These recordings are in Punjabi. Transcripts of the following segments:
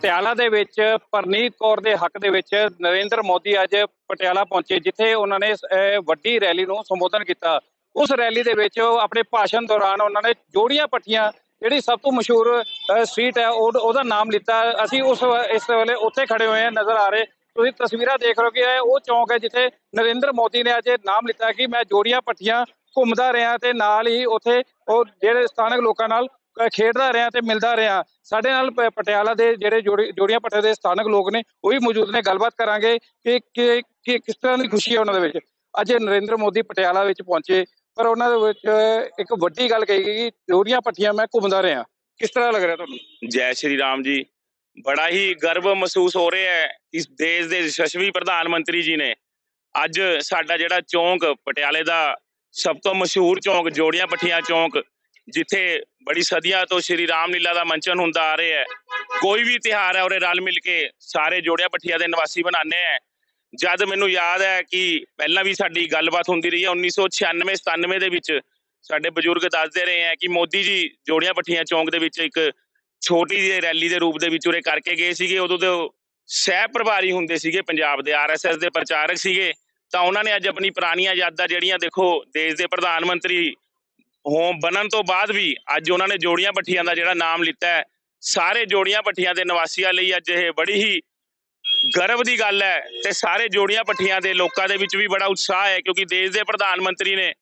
ਪਟਿਆਲਾ ਦੇ ਵਿੱਚ ਪਰਨੀਤ ਕੌਰ ਦੇ ਹੱਕ ਦੇ ਵਿੱਚ ਨਰਿੰਦਰ ਮੋਦੀ ਅੱਜ ਪਟਿਆਲਾ ਪਹੁੰਚੇ ਜਿੱਥੇ ਉਹਨਾਂ ਨੇ ਵੱਡੀ ਰੈਲੀ ਨੂੰ ਸੰਬੋਧਨ ਕੀਤਾ। ਉਸ ਰੈਲੀ ਦੇ ਵਿੱਚ ਆਪਣੇ ਭਾਸ਼ਣ ਦੌਰਾਨ ਉਹਨਾਂ ਨੇ ਜੋੜੀਆਂ ਪੱਟੀਆਂ ਜਿਹੜੀ ਸਭ ਤੋਂ ਮਸ਼ਹੂਰ ਅਹ, ਸਟਰੀਟ ਹੈ ਉਹ- ਉਹਦਾ ਨਾਮ ਲਿੱਤਾ। ਅਸੀਂ ਉਸ ਇਸ ਵੇਲੇ ਉੱਥੇ ਖੜੇ ਹੋਏ ਹਾਂ ਨਜ਼ਰ ਆ ਰਹੇ। ਤੁਸੀਂ ਤਸਵੀਰਾਂ ਦੇਖ ਰਹੇ ਹੋ ਕਿ ਇਹ ਉਹ ਚੌਂਕ ਹੈ ਜਿੱਥੇ ਨਰਿੰਦਰ ਮੋਦੀ ਨੇ ਅੱਜ ਨਾਮ ਲਿੱਤਾ ਕਿ ਮੈਂ ਜੋੜੀਆਂ ਪੱਟੀਆਂ ਘੁੰਮਦਾ ਰਿਹਾ ਤੇ ਨਾਲ ਹੀ ਉੱਥੇ ਉਹ ਜਿਹੜੇ ਸਥਾਨਕ ਲੋਕਾਂ ਨਾਲ ਖੇਡਦਾ ਰਿਹਾ ਤੇ ਮਿਲਦਾ ਰਿਹਾ। ਸਾਡੇ ਨਾਲ ਪਟਿਆਲਾ ਦੇ ਜਿਹੜੇ ਜੋੜੀ- ਜੋੜੀਆਂ ਪੱਟੇ ਦੇ ਸਥਾਨਕ ਲੋਕ ਨੇ, ਉਹ ਵੀ ਮੌਜੂਦ ਨੇ। ਗੱਲਬਾਤ ਕਰਾਂਗੇ ਕਿ ਕਿ ਕਿਸ ਤਰ੍ਹਾਂ ਦੀ ਖੁਸ਼ੀ ਹੈ ਉਹਨਾਂ ਦੇ ਵਿੱਚ। ਅੱਜ ਨਰਿੰਦਰ ਮੋਦੀ ਪਟਿਆਲਾ ਵਿੱਚ ਪਹੁੰਚੇ, ਪਰ ਉਹਨਾਂ ਦੇ ਵਿੱਚ ਇੱਕ ਵੱਡੀ ਗੱਲ ਕਹੀ ਗਈ ਕਿ ਜੋੜੀਆਂ ਪੱਟੀਆਂ ਮੈਂ ਘੁੰਮਦਾ ਰਿਹਾ। ਕਿਸ ਤਰ੍ਹਾਂ ਲੱਗ ਰਿਹਾ ਤੁਹਾਨੂੰ? ਜੈ ਸ਼੍ਰੀ ਰਾਮ ਜੀ। ਬੜਾ ਹੀ ਗਰਵ ਮਹਿਸੂਸ ਹੋ ਰਿਹਾ ਹੈ ਇਸ ਦੇਸ਼ ਦੇ ਯਸ਼ਸਵੀ ਪ੍ਰਧਾਨ ਮੰਤਰੀ ਜੀ ਨੇ। ਅੱਜ ਸਾਡਾ ਜਿਹੜਾ ਚੌਂਕ, ਪਟਿਆਲੇ ਦਾ ਸਭ ਤੋਂ ਮਸ਼ਹੂਰ ਚੌਂਕ, ਜੋੜੀਆਂ ਪੱਠੀਆਂ ਚੌਂਕ ਜਿੱਥੇ ਬੜੀ ਸਦੀਆਂ ਤੋਂ ਸ਼੍ਰੀ ਰਾਮ ਲੀਲਾ ਦਾ ਮੰਚਨ ਹੁੰਦਾ ਆ ਰਿਹਾ ਹੈ, ਕੋਈ ਵੀ ਤਿਹਾਰ ਹੈ, ਉਰੇ ਰਲ ਮਿਲ ਕੇ ਸਾਰੇ ਜੋੜਿਆ ਪੱਠੀਆਂ ਦੇ ਨਿਵਾਸੀ ਬਣਾਉਂਦੇ ਹੈ ਜਦ ਮੈਨੂੰ ਯਾਦ ਹੈ ਕਿ ਪਹਿਲਾਂ ਵੀ ਸਾਡੀ ਗੱਲਬਾਤ ਹੁੰਦੀ ਰਹੀ ਹੈ 1996 97 ਦੇ ਵਿੱਚ ਸਾਡੇ ਬਜ਼ੁਰਗ ਦੱਸਦੇ ਰਹੇ ਹੈ ਕਿ ਮੋਦੀ ਜੀ ਜੋੜਿਆ ਪੱਠੀਆਂ ਚੌਂਕ ਦੇ ਵਿੱਚ ਇੱਕ ਛੋਟੀ ਜਿਹੀ ਰੈਲੀ ਦੇ ਰੂਪ ਦੇ ਵਿੱਚ ਉਰੇ ਕਰਕੇ ਗਏ ਸੀਗੇ। ਉਦੋਂ ਤੇ ਸਹਿ ਪ੍ਰਭਾਰੀ ਹੁੰਦੇ ਸੀਗੇ ਪੰਜਾਬ ਦੇ ਆਰਐਸਐਸ ਦੇ ਪ੍ਰਚਾਰਕ ਸੀਗੇ। ਤਾਂ ਉਹਨਾਂ ਨੇ ਅੱਜ ਆਪਣੀ ਪੁਰਾਣੀਆਂ ਯਾਦਾਂ ਜਿਹੜੀਆਂ ਦੇਖੋ, ਦੇਸ਼ ਦੇ ਪ੍ਰਧਾਨ ਮੰਤਰੀ ਹੋਮ ਬਣਨ ਤੋਂ ਬਾਅਦ ਵੀ ਅੱਜ ਉਹਨਾਂ ਨੇ ਜੋੜੀਆਂ ਪੱਠੀਆਂ ਦਾ ਜਿਹੜਾ ਨਾਮ ਲਿੱਤਾ ਹੈ, ਸਾਰੇ ਜੋੜੀਆਂ ਪੱਠੀਆਂ ਦੇ ਨਿਵਾਸੀਆਂ ਲਈ ਅੱਜ ਇਹ ਬੜੀ ਹੀ ਗਰਵ ਦੀ ਗੱਲ ਹੈ ਤੇ ਸਾਰੇ ਜੋੜੀਆਂ ਪੱਠੀਆਂ ਦੇ ਲੋਕਾਂ ਦੇ ਵਿੱਚ ਵੀ ਬੜਾ ਉਤਸ਼ਾਹ ਹੈ ਕਿਉਂਕਿ ਦੇਸ਼ ਦੇ ਪ੍ਰਧਾਨ ਮੰਤਰੀ ਨੇ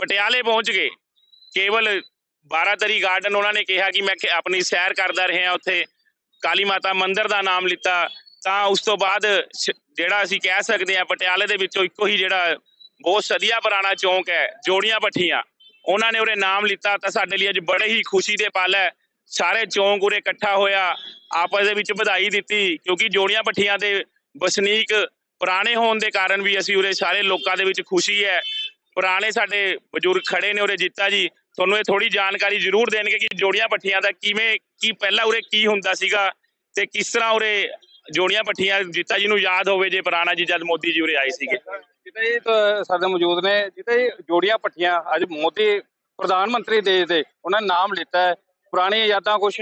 ਪਟਿਆਲੇ ਪਹੁੰਚ ਗਏ। ਕੇਵਲ 12 ਤਰੀ ਗਾਰਡਨ ਉਹਨਾਂ ਨੇ ਕਿਹਾ ਕਿ ਮੈਂ ਆਪਣੀ ਸੈਰ ਕਰਦਾ ਰਿਹਾ ਉੱਥੇ, ਕਾਲੀ ਮਾਤਾ ਮੰਦਿਰ ਦਾ ਨਾਮ ਲਿੱਤਾ, ਤਾਂ ਉਸ ਤੋਂ ਬਾਅਦ ਜਿਹੜਾ ਅਸੀਂ ਕਹਿ ਸਕਦੇ ਹਾਂ ਪਟਿਆਲੇ ਦੇ ਵਿੱਚੋਂ ਇੱਕੋ ਹੀ ਜਿਹੜਾ ਬਹੁਤ ਸਦੀਆਂ ਪੁਰਾਣਾ ਚੌਂਕ ਹੈ, ਜੋੜੀਆਂ ਪੱਠੀਆਂ ਉਹਨਾਂ ਨੇ ਉਰੇ ਨਾਮ ਲਿੱਤਾ ਤਾਂ ਸਾਡੇ ਲਈ ਅੱਜ ਬੜੇ ਹੀ ਖੁਸ਼ੀ ਦੇ ਪਲ ਹੈ। ਸਾਰੇ ਚੌਂਕ ਉਰੇ ਇਕੱਠਾ ਹੋਇਆ, ਆਪਸ ਦੇ ਵਿੱਚ ਵਧਾਈ ਦਿੱਤੀ ਕਿਉਂਕਿ ਜੋੜੀਆਂ ਪੱਠੀਆਂ ਦੇ ਵਸਨੀਕ ਪੁਰਾਣੇ ਹੋਣ ਦੇ ਕਾਰਨ ਵੀ ਅਸੀਂ ਉਰੇ ਸਾਰੇ ਲੋਕਾਂ ਦੇ ਵਿੱਚ ਖੁਸ਼ੀ ਹੈ। ਪੁਰਾਣੇ ਸਾਡੇ ਬਜ਼ੁਰਗ ਖੜੇ ਨੇ ਉਰੇ ਜੀਤਾ ਜੀ, ਤੁਹਾਨੂੰ ਇਹ ਥੋੜੀ ਜਾਣਕਾਰੀ ਜ਼ਰੂਰ ਦੇਣਗੇ ਕਿ ਜੋੜੀਆਂ ਪੱਠੀਆਂ ਦਾ ਕਿਵੇਂ, ਕੀ ਪਹਿਲਾਂ ਉਰੇ ਕੀ ਹੁੰਦਾ ਸੀਗਾ ਤੇ ਕਿਸ ਤਰ੍ਹਾਂ ਉਰੇ ਜੋੜੀਆਂ ਪੱਠੀਆਂ ਜੀਤਾ ਜੀ ਨੂੰ ਯਾਦ ਹੋਵੇ ਜੇ ਪੁਰਾਣਾ ਜੀ ਜਦ ਮੋਦੀ ਜੀ ਉਰੇ ਆਏ ਸੀਗੇ। ਜਿੱਥੇ ਹੀ ਤਾਂ ਸਾਡੇ ਮੌਜੂਦ ਨੇ ਹੀ ਜੋੜੀਆਂ ਪੱਟੀਆਂ ਅੱਜ ਮੋਦੀ ਪ੍ਰਧਾਨ ਮੰਤਰੀ ਦੇਸ਼ ਦੇ ਉਹਨਾਂ ਨਾਮ ਲਿੱਤਾ ਹੈ ਪੁਰਾਣੀਆਂ ਯਾਦਾਂ ਕੁਛ?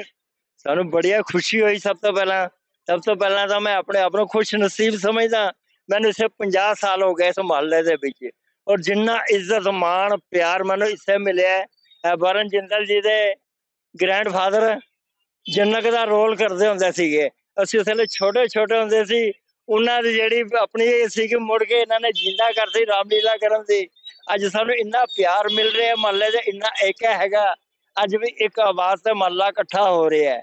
ਸਾਨੂੰ ਬੜੀਆ ਖੁਸ਼ੀ ਹੋਈ ਸਭ ਤੋਂ ਪਹਿਲਾਂ। ਸਭ ਤੋਂ ਪਹਿਲਾਂ ਤਾਂ ਮੈਂ ਆਪਣੇ ਆਪ ਨੂੰ ਖੁਸ਼ ਨਸੀਬ ਸਮਝਦਾ ਮੈਨੂੰ ਇਸੇ 50 ਸਾਲ ਹੋ ਗਏ ਇਸ ਮੁਹੱਲੇ ਦੇ ਵਿੱਚ। ਔਰ ਜਿੰਨਾ ਇੱਜ਼ਤ ਮਾਣ ਪਿਆਰ ਮੈਨੂੰ ਇਸੇ ਮਿਲਿਆ ਹੈ। ਵਰਨ ਜਿੰਦਲ ਜੀ ਦੇ ਗ੍ਰੈਂਡਫਾਦਰ ਜਨਕ ਦਾ ਰੋਲ ਕਰਦੇ ਹੁੰਦੇ ਸੀਗੇ। ਅਸੀਂ ਉਸ ਵੇਲੇ ਛੋਟੇ ਛੋਟੇ ਹੁੰਦੇ ਸੀ, ਉਹਨਾਂ ਦੀ ਜਿਹੜੀ ਆਪਣੀ ਇਹ ਸੀ ਕਿ ਮੁੜ ਕੇ ਇਹਨਾਂ ਨੇ ਜਿੰਦਾ ਕਰਦੀ, ਰਾਮਲੀਲਾ ਕਰਨ ਦੀ, ਅੱਜ ਸਾਨੂੰ ਇੰਨਾ ਪਿਆਰ ਮਿਲ ਰਿਹਾ ਮਹੱਲੇ ਦੇ, ਇੰਨਾ ਏਕਾ ਹੈਗਾ, ਅੱਜ ਵੀ ਇੱਕ ਆਵਾਜ਼ ਤੇ ਮਹੱਲਾ ਇਕੱਠਾ ਹੋ ਰਿਹਾ ਹੈ।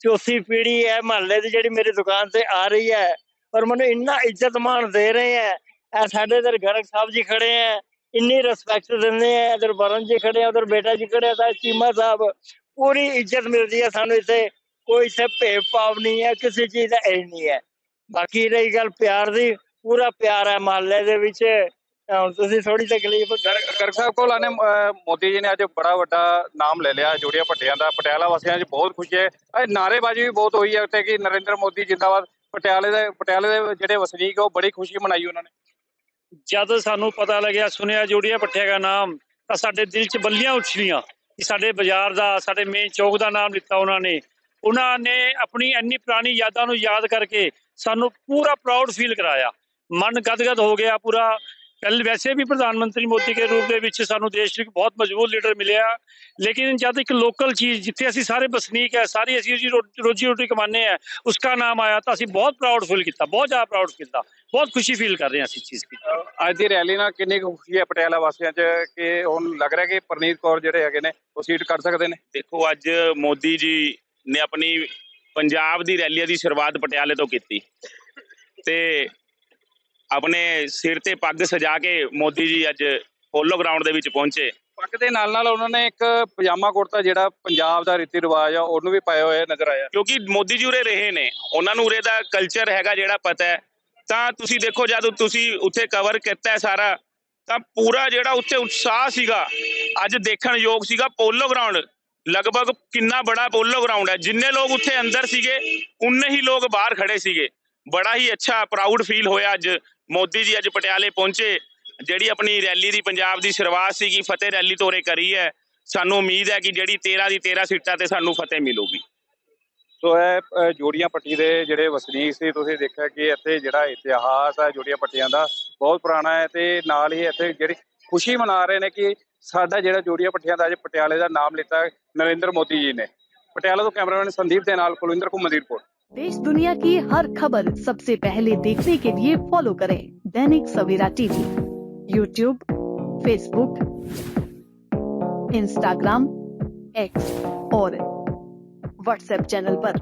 ਚੌਥੀ ਪੀੜੀ ਹੈ, ਮਹੱਲੇ ਦੀ ਜਿਹੜੀ ਮੇਰੀ ਦੁਕਾਨ ਤੇ ਆ ਰਹੀ ਹੈ, ਔਰ ਮੈਨੂੰ ਇੰਨਾ ਇੱਜ਼ਤ ਮਾਣ ਦੇ ਰਹੇ ਹੈ, ਇਹ ਸਾਡੇ ਇਧਰ ਗਰਗ ਸਾਹਿਬ ਜੀ ਖੜੇ ਹੈ, ਇੰਨੀ ਰਿਸਪੈਕਟ ਦਿੰਦੇ ਹੈ, ਇਧਰ ਵਰਨ ਜੀ ਖੜੇ ਹੈ, ਉਧਰ ਬੇਟਾ ਜੀ ਖੜੇ ਤਾਂ ਚੀਮਾ ਸਾਹਿਬ, ਪੂਰੀ ਇੱਜ਼ਤ ਮਿਲਦੀ ਹੈ ਸਾਨੂੰ ਇੱਥੇ। ਕੋਈ ਸੇ ਭੇਵ ਭਾਵ ਨਹੀਂ ਹੈ ਕਿਸੇ ਚੀਜ਼ ਦਾ ਇਹ ਨਹੀਂ ਹੈ। ਬਾਕੀ ਰਹੀ ਗੱਲ ਪਿਆਰ ਦੀ ਪੂਰਾ ਪਿਆਰ ਹੈ ਮਹੱਲੇ ਦੇ ਵਿੱਚ। ਹੁਣ ਤੁਸੀਂ ਥੋੜੀ ਤਕਲੀਫ ਗਰਗ ਸਾਹਿਬ ਕੋਲ ਆਨੇ ਮੋਦੀ ਜੀ ਨੇ ਅੱਜ ਬੜਾ ਵੱਡਾ ਨਾਮ ਲੈ ਲਿਆ ਜੋੜੀਆਂ ਪੱਟੀਆਂ ਦਾ। ਪਟਿਆਲਾ ਵਾਸੀਆਂ 'ਚ ਬਹੁਤ ਖੁਸ਼ੀ ਹੈ। ਇਹ ਨਾਅਰੇਬਾਜ਼ੀ ਵੀ ਬਹੁਤ ਹੋਈ ਹੈ ਉੱਤੇ ਕਿ ਨਰਿੰਦਰ ਮੋਦੀ ਜਿੰਦਾਬਾਦ ਪਟਿਆਲੇ ਦੇ ਪਟਿਆਲੇ ਦੇ ਜਿਹੜੇ ਵਸਨੀਕ ਆ, ਉਹ ਬੜੀ ਖੁਸ਼ੀ ਮਨਾਈ ਉਹਨਾਂ ਨੇ। ਜਦ ਸਾਨੂੰ ਪਤਾ ਲੱਗਿਆ ਸੁਣਿਆ ਜੋੜੀਆਂ ਪੱਠਿਆ ਦਾ ਨਾਮ ਤਾਂ ਸਾਡੇ ਦਿਲ 'ਚ ਬੱਲੀਆਂ ਉੱਠੀਆਂ ਕਿ ਸਾਡੇ ਬਾਜ਼ਾਰ ਦਾ ਸਾਡੇ ਮੇਨ ਚੌਕ ਦਾ ਨਾਮ ਲਿੱਤਾ ਉਹਨਾਂ ਨੇ। ਉਹਨਾਂ ਨੇ ਆਪਣੀ ਇੰਨੀ ਪੁਰਾਣੀ ਯਾਦਾਂ ਨੂੰ ਯਾਦ ਕਰਕੇ ਸਾਨੂੰ ਪੂਰਾ ਪ੍ਰਾਊਡ ਫੀਲ ਕਰਾਇਆ। ਮਨ ਗਦਗਦ ਹੋ ਗਿਆ ਪੂਰਾ। ਕੱਲ ਵੈਸੇ ਵੀ ਪ੍ਰਧਾਨ ਮੰਤਰੀ ਮੋਦੀ ਦੇ ਰੂਪ ਦੇ ਵਿੱਚ ਸਾਨੂੰ ਦੇਸ਼ ਵਿੱਚ ਬਹੁਤ ਮਜ਼ਬੂਤ ਲੀਡਰ ਮਿਲਿਆ। ਲੇਕਿਨ ਜਦ ਇੱਕ ਲੋਕਲ ਚੀਜ਼ ਜਿੱਥੇ ਅਸੀਂ ਸਾਰੇ ਵਸਨੀਕ ਹੈ ਸਾਰੀ ਅਸੀਂ ਜੀ ਰੋਜੀ ਰੋਟੀ ਕਮਾਉਂਦੇ ਆ ਉਸਕਾ ਨਾਮ ਆਇਆ ਤਾਂ ਅਸੀਂ ਬਹੁਤ ਪ੍ਰਾਊਡ ਫੀਲ ਕੀਤਾ ਬਹੁਤ ਜ਼ਿਆਦਾ ਪ੍ਰਾਊਡ ਕੀਤਾ। ਬਹੁਤ ਖੁਸ਼ੀ ਫੀਲ ਕਰ ਰਹੇ ਹਾਂ ਅਸੀਂ ਇਸ ਚੀਜ਼ ਦੀ। ਅੱਜ ਦੀ ਰੈਲੀ ਨਾਲ ਕਿੰਨੀ ਕੁ ਖੁਸ਼ੀ ਹੈ ਪਟਿਆਲਾ ਵਾਸੀਆਂ 'ਚ ਕਿ ਹੁਣ ਲੱਗ ਰਿਹਾ ਕਿ ਪਰਨੀਤ ਕੌਰ ਜਿਹੜੇ ਹੈਗੇ ਨੇ ਉਹ ਸੀਟ ਕਰ ਸਕਦੇ ਨੇ? ਦੇਖੋ ਅੱਜ ਮੋਦੀ ਜੀ ਨੇ ਆਪਣੀ ਪੰਜਾਬ ਦੀ ਰੈਲੀ ਦੀ ਸ਼ੁਰੂਆਤ ਪਟਿਆਲੇ ਤੋਂ ਕੀਤੀ। ਤੇ ਆਪਣੇ ਸਿਰ ਤੇ ਪੱਗ ਸਜਾ ਕੇ ਮੋਦੀ ਜੀ ਅੱਜ ਪੋਲੋ ਗਰਾਊਂਡ ਦੇ ਵਿੱਚ ਪਹੁੰਚੇ। ਪੱਗ ਦੇ ਨਾਲ ਨਾਲ ਉਹਨਾਂ ਨੇ ਇੱਕ ਪਜਾਮਾ ਕੁੜਤਾ ਜਿਹੜਾ ਪੰਜਾਬ ਦਾ ਰੀਤੀ ਰਿਵਾਜ ਆ ਉਹਨੂੰ ਵੀ ਪਾਇਆ ਹੋਇਆ ਨਜ਼ਰ ਆਇਆ। ਕਿਉਂਕਿ ਮੋਦੀ ਜੀ ਉਰੇ ਰਹੇ ਨੇ ਉਹਨਾਂ ਨੂੰ ਉਰੇ ਦਾ ਕਲਚਰ ਹੈਗਾ ਜਿਹੜਾ ਪਤਾ ਹੈ। ਤਾਂ ਤੁਸੀਂ ਦੇਖੋ ਜਦ ਤੁਸੀਂ ਉੱਥੇ ਕਵਰ ਕੀਤਾ ਸਾਰਾ ਤਾਂ ਪੂਰਾ ਜਿਹੜਾ ਉੱਥੇ ਉਤਸ਼ਾਹ ਸੀਗਾ ਅੱਜ ਦੇਖਣ ਯੋਗ ਸੀਗਾ ਪੋਲੋ ਗਰਾਊਂਡ ਲਗਭਗ ਕਿੰਨਾ ਬੜਾ ਪੋਲੋ ਗਰਾਊਂਡ ਹੈ। ਜਿੰਨੇ ਲੋਕ ਉੱਥੇ ਅੰਦਰ ਸੀਗੇ, ਉਨੇ ਹੀ ਲੋਕ ਬਾਹਰ ਖੜੇ ਸੀਗੇ। ਬੜਾ ਹੀ ਅੱਛਾ ਪ੍ਰਾਊਡ ਫੀਲ ਹੋਇਆ ਅੱਜ। ਮੋਦੀ ਜੀ ਅੱਜ ਪਟਿਆਲੇ ਪਹੁੰਚੇ। ਜਿਹੜੀ ਆਪਣੀ ਰੈਲੀ ਦੀ ਪੰਜਾਬ ਦੀ ਸ਼ੁਰੂਆਤ ਸੀਗੀ, ਫਤਿਹ ਰੈਲੀ ਤੋਰੇ ਕਰੀ ਹੈ। ਸਾਨੂੰ ਉਮੀਦ ਹੈ ਕਿ ਜਿਹੜੀ 13 ਦੀ 13 ਸੀਟਾਂ ਤੇ ਸਾਨੂੰ ਫਤਿਹ ਮਿਲੂਗੀ। ਸੋ ਇਹ ਜੋੜੀਆਂ ਪੱਟੀ ਦੇ ਜਿਹੜੇ ਵਸਨੀਕ ਸੀ, ਤੁਸੀਂ ਦੇਖਿਆ ਕਿ ਇੱਥੇ ਜਿਹੜਾ ਇਤਿਹਾਸ ਹੈ ਜੋੜੀਆਂ ਪੱਟੀਆਂ ਦਾ, ਬਹੁਤ ਪੁਰਾਣਾ ਹੈ ਤੇ ਨਾਲ ਹੀ ਇੱਥੇ ਜਿਹੜੀ ਖੁਸ਼ੀ ਮਨਾ ਰਹੇ ਨੇ ਕਿ ਸਾਡਾ ਜਿਹੜਾ ਜੋੜੀਆਂ ਪੱਟੀਆਂ ਦਾ ਅੱਜ ਪਟਿਆਲੇ ਦਾ ਨਾਮ ਲਿੱਤਾ ਨਰਿੰਦਰ ਮੋਦੀ ਜੀ ਨੇ ਪਟਿਆਲਾ ਤੋਂ ਕੈਮਰਾਮੈਨ ਸੰਦੀਪ ਦੇ ਨਾਲ ਕੁਲਵਿੰਦਰ ਘੁੰਮਣ ਦੀ ਰਿਪੋਰਟ देश दुनिया की हर खबर सबसे पहले देखने के लिए फॉलो करें Dainik Savera TV YouTube Facebook Instagram X और व्हाट्सएप चैनल पर।